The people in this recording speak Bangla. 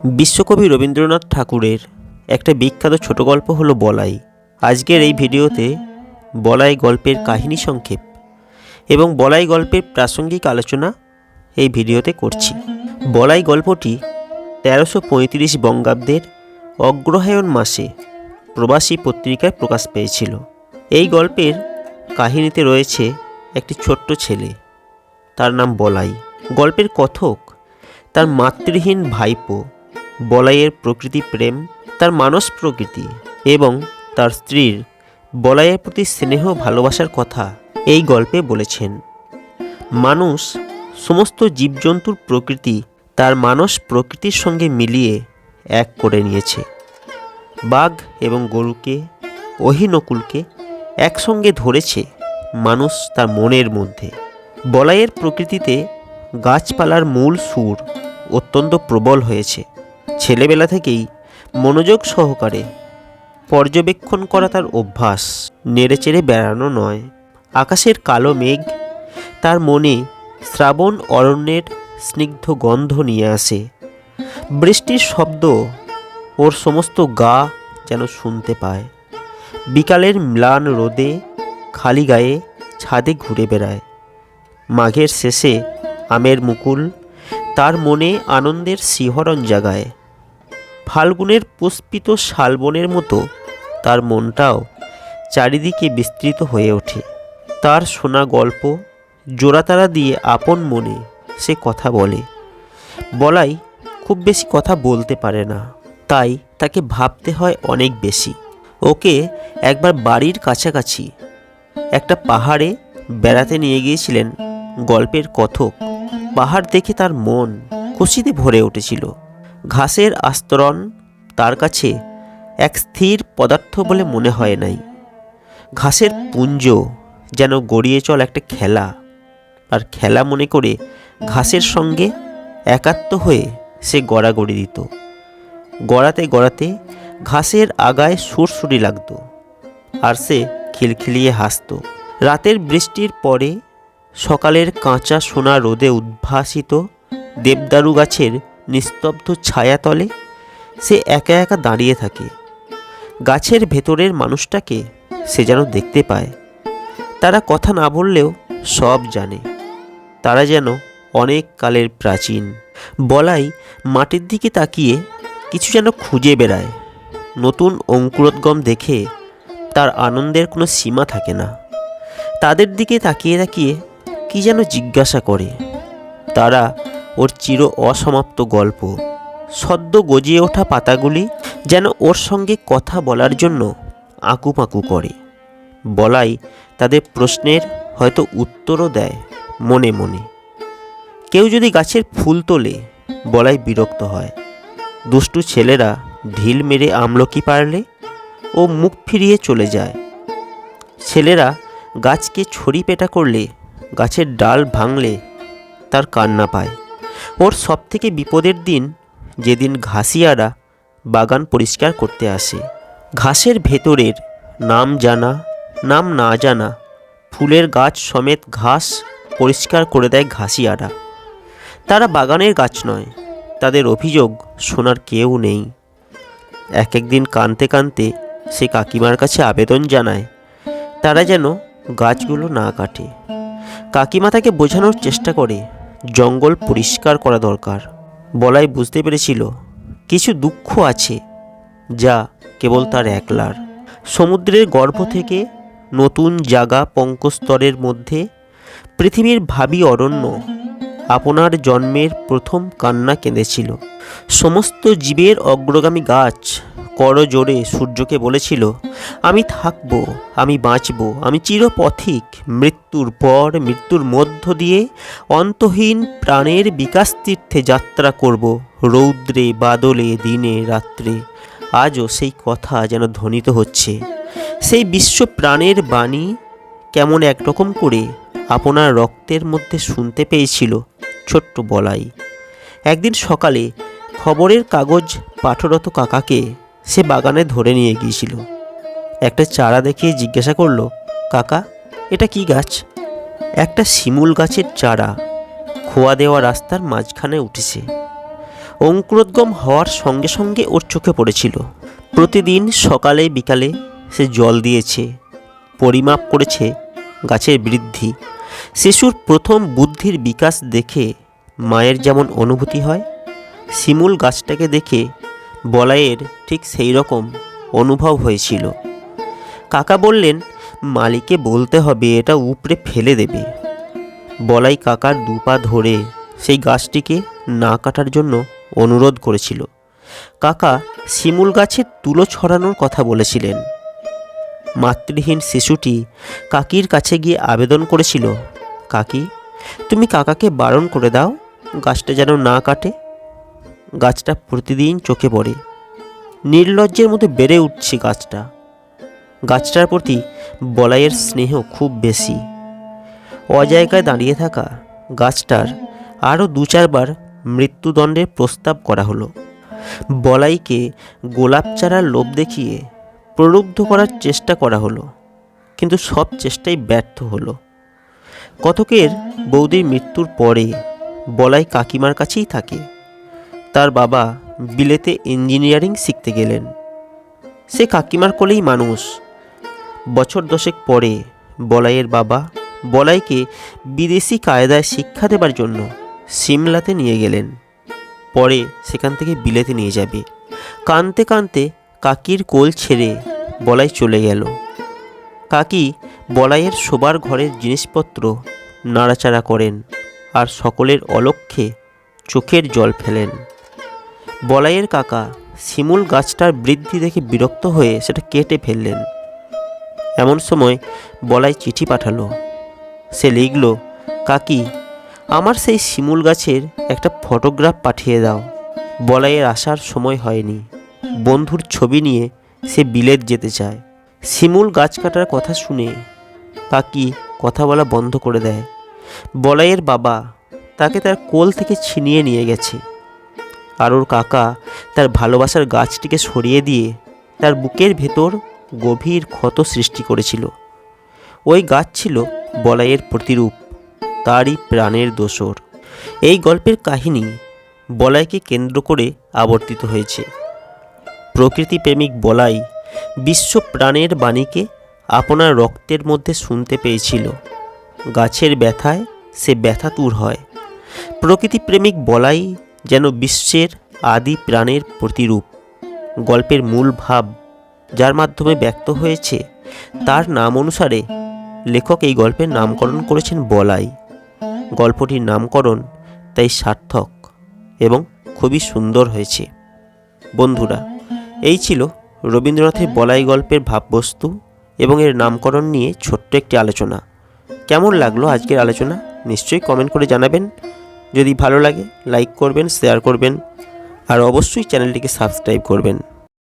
বিশ্বকবি রবীন্দ্রনাথ ঠাকুরের একটা বিখ্যাত ছোট গল্প হলো বলাই। আজকের এই ভিডিওতে বলাই গল্পের কাহিনী সংক্ষেপ এবং বলাই গল্পের প্রাসঙ্গিক আলোচনা এই ভিডিওতে করছি। বলাই গল্পটি তেরোশো পঁয়ত্রিশ বঙ্গাব্দের অগ্রহায়ণ মাসে প্রবাসী পত্রিকায় প্রকাশ পেয়েছিল। এই গল্পের কাহিনীতে রয়েছে একটি ছোট্ট ছেলে, তার নাম বলাই। গল্পের কথক, তার মাতৃহীন ভাইপো বলাইয়ের প্রকৃতি প্রেম, তার মানস প্রকৃতি এবং তার স্ত্রীর বলাইয়ের প্রতি স্নেহ ভালোবাসার কথা এই গল্পে বলেছেন। মানুষ সমস্ত জীবজন্তুর প্রকৃতি তার মানস প্রকৃতির সঙ্গে মিলিয়ে এক করে নিয়েছে। বাঘ এবং গরুকে অহিনকুলকে একসঙ্গে ধরেছে মানুষ তার মনের মধ্যে। বলাইয়ের প্রকৃতিতে গাছপালার মূল সুর অত্যন্ত প্রবল হয়েছে। ছেলেবেলা থেকেই মনোযোগ সহকারে পর্যবেক্ষণ করা তার অভ্যাস। নেড়েচেড়ে বেড়ানো নয়। আকাশের কালো মেঘ তার মনে শ্রাবণ অরণ্যের স্নিগ্ধ গন্ধ নিয়ে আসে। বৃষ্টির শব্দ ওর সমস্ত গা যেন শুনতে পায়। বিকালের ম্লান রোদে খালি গায়ে ছাদে ঘুরে বেড়ায়। মাঘের শেষে আমের মুকুল তার মনে আনন্দের শিহরণ জাগায়। ফাল্গুনের পুষ্পিত শালবনের মতো তার মনটাও চারিদিকে বিস্তৃত হয়ে ওঠে। তার শোনা গল্প জোড়াতারা দিয়ে আপন মনে সে কথা বলে। বলাই খুব বেশি কথা বলতে পারে না, তাই তাকে ভাবতে হয় অনেক বেশি। ওকে একবার বাড়ির কাছাকাছি একটা পাহাড়ে বেড়াতে নিয়ে গিয়েছিলেন গল্পের কথক। পাহাড় দেখে তার মন খুশিতে ভরে উঠেছিল। ঘাসের আস্তরণ তার কাছে এক স্থির পদার্থ বলে মনে হয় নাই। ঘাসের পুঞ্জ যেন গড়িয়ে চল একটা খেলা। আর খেলা মনে করে ঘাসের সঙ্গে একাত্ম হয়ে সে গড়া গড়াগড়ি দিত। গড়াতে গড়াতে ঘাসের আগায় সুরসুরি লাগতো আর সে খিলখিলিয়ে হাসত। রাতের বৃষ্টির পরে সকালের কাঁচা সোনা রোদে উদ্ভাসিত দেবদারু গাছের নিস্তব্ধ ছায়াতলে সে একা একা দাঁড়িয়ে থাকে। গাছের ভেতরের মানুষটাকে সে যেন দেখতে পায়। তারা কথা না বললেও সব জানে। তারা যেন অনেক কালের প্রাচীন। বলাই মাটির দিকে তাকিয়ে কিছু যেন খুঁজে বেড়ায়। নতুন অঙ্কুরোদ্গম দেখে তার আনন্দের কোনো সীমা থাকে না। তাদের দিকে তাকিয়ে তাকিয়ে কি যেন জিজ্ঞাসা করে। তারা ওর চির অসমাপ্ত গল্প। সদ্য গজিয়ে ওঠা পাতাগুলি যেন ওর সঙ্গে কথা বলার জন্য আঁকুপাঁকু করে। বলাই তাদের প্রশ্নের হয়তো উত্তরও দেয় মনে মনে। কেউ যদি গাছের ফুল তোলে, বলাই বিরক্ত হয়। দুষ্টু ছেলেরা ঢিল মেরে আমলকি পারলে? ও মুখ ফিরিয়ে চলে যায়। ছেলেরা গাছকে ছড়ি পেটা করলে গাছের ডাল ভাঙলে তার কান্না পায়। ওর সব থেকে বিপদের দিন যেদিন ঘাসিয়ারা বাগান পরিষ্কার করতে আসে। ঘাসের ভেতরের নাম জানা, নাম না জানা, ফুলের গাছ সমেত ঘাস পরিষ্কার করে দেয় ঘাসিয়ারা। তারা বাগানের গাছ নয়, তাদের অভিযোগ শোনার কেউ নেই। এক একদিন কানতে কানতে সে কাকিমার কাছে আবেদন জানায়, তারা যেন গাছগুলো না কাটে। কাকিমা তাকে বোঝানোর চেষ্টা করে জঙ্গল পরিষ্কার করা দরকার। বলাই বুঝতে পেরেছিল, কিছু দুঃখ আছে, যা কেবল তার একলার। সমুদ্রের গর্ভ থেকে নতুন জাগা পঙ্কস্তরের মধ্যে পৃথিবীর ভাবি অরণ্য আপনার জন্মের প্রথম কান্না কেঁদেছিল। সমস্ত জীবের অগ্রগামী গাছ করজোড়ে সূর্যকে বলেছিল, আমি থাকব, আমি বাঁচব, আমি চিরপথিক। মৃত্যুর পর মৃত্যুর মধ্য দিয়ে অন্তহীন প্রাণের বিকাশ তীর্থে যাত্রা করব, রৌদ্রে, বাদলে, দিনে, রাত্রে। আজও সেই কথা যেন ধ্বনিত হচ্ছে। সেই বিশ্ব প্রাণের বাণী কেমন একরকম করে আপনার রক্তের মধ্যে শুনতে পেয়েছিল, ছোট্ট বলাই। একদিন সকালে খবরের কাগজ পাঠরত কাকাকে সে বাগানে ধরে নিয়ে গিয়েছিল। একটা চারা দেখিয়ে জিজ্ঞাসা করল, কাকা, এটা কি গাছ? একটা শিমুল গাছের চারা। খোয়া দেওয়া রাস্তার মাঝখানে উঠেছে। অঙ্কুরোদ্গম হওয়ার সঙ্গে সঙ্গে ওর চোখে পড়েছিল। প্রতিদিন সকালে বিকালে সে জল দিয়েছে, পরিমাপ করেছে গাছের বৃদ্ধি। শিশুর প্রথম বুদ্ধির বিকাশ দেখে মায়ের যেমন অনুভূতি হয়, শিমুল গাছটাকে দেখে বলাইয়ের ঠিক সেই রকম অনুভব হয়েছিল। কাকা বললেন মালিকে বলতে হবে, এটা উপড়ে ফেলে দেবে। বলাই কাকার দুপা ধরে সেই গাছটিকে না কাটার জন্য অনুরোধ করেছিল। কাকা শিমুল গাছের তুলো ছড়ানোর কথা বলেছিলেন। মাতৃহীন শিশুটি কাকির কাছে গিয়ে আবেদন করেছিল, কাকি, তুমি কাকাকে বারণ করে দাও, গাছটা যেন না কাটে। গাছটা প্রতিদিন চোখে পড়ে। নির্লজ্জের মধ্যে বেড়ে উঠছে গাছটা। গাছটার প্রতি বলাইয়ের স্নেহ খুব বেশি। অজায়গায় দাঁড়িয়ে থাকা গাছটার আরও দু চারবার মৃত্যুদণ্ডের প্রস্তাব করা হলো। বলাইকে গোলাপ চারার লোভ দেখিয়ে প্রলুব্ধ করার চেষ্টা করা হলো, কিন্তু সব চেষ্টাই ব্যর্থ হলো। কতকের বৌদির মৃত্যুর পরে বলাই কাকিমার কাছেই থাকে। তার বাবা বিলেতে ইঞ্জিনিয়ারিং শিখতে গেলেন। সে কাকিমার কোলেই মানুষ। বছর দশেক পরে বলাইয়ের বাবা বলাইকে বিদেশি কায়দায় শিক্ষা দেবার জন্য সিমলাতে নিয়ে গেলেন। পরে সেখান থেকে বিলেতে নিয়ে যাবে। কানতে কানতে কাকির কোল ছেড়ে বলাই চলে গেল। কাকি বলাইয়ের শোবার ঘরের জিনিসপত্র নাড়াচাড়া করেন আর সকলের অলক্ষ্যে চোখের জল ফেলেন। বলাইয়ের কাকা শিমুল গাছটার বৃদ্ধি দেখে বিরক্ত হয়ে সেটা কেটে ফেললেন। এমন সময় বলাই চিঠি পাঠালো। সে লিখল, কাকি, আমার সেই শিমুল গাছের একটা ফটোগ্রাফ পাঠিয়ে দাও। বলাইয়ের আসার সময় হয়নি। বন্ধুর ছবি নিয়ে সে বিলেত যেতে চায়। শিমুল গাছ কাটার কথা শুনে কাকি কথা বলা বন্ধ করে দেয়। বলাইয়ের বাবা তাকে তার কোল থেকে ছিনিয়ে নিয়ে গেছে। আর ওর কাকা তার ভালোবাসার গাছটিকে সরিয়ে দিয়ে তার বুকের ভেতর গভীর ক্ষত সৃষ্টি করেছিল। ওই গাছ ছিল বলাইয়ের প্রতিরূপ, তারই প্রাণের দোসর। এই গল্পের কাহিনী বলাইকে কেন্দ্র করে আবর্তিত হয়েছে। প্রকৃতিপ্রেমিক বলাই বিশ্ব প্রাণের বাণীকে আপনার রক্তের মধ্যে শুনতে পেয়েছিল। গাছের ব্যথায় সে ব্যথাতুর হয়। প্রকৃতিপ্রেমিক বলাই যেন বিশ্বের আদি প্রাণের প্রতিরূপ, গল্পের মূল ভাব যার মাধ্যমে ব্যক্ত হয়েছে, তার নাম অনুসারে লেখক এই গল্পের নামকরণ করেছেন বলাই। গল্পটির নামকরণ তাই সার্থক এবং খুবই সুন্দর হয়েছে। বন্ধুরা, এই ছিল রবীন্দ্রনাথের বলাই গল্পের ভাববস্তু এবং এর নামকরণ নিয়ে ছোট্ট একটি আলোচনা। কেমন লাগল আজকের আলোচনা? নিশ্চয়ই কমেন্ট করে জানাবেন। যদি ভালো লাগে লাইক করবেন শেয়ার করবেন আর অবশ্যই চ্যানেলটিকে সাবস্ক্রাইব করবেন।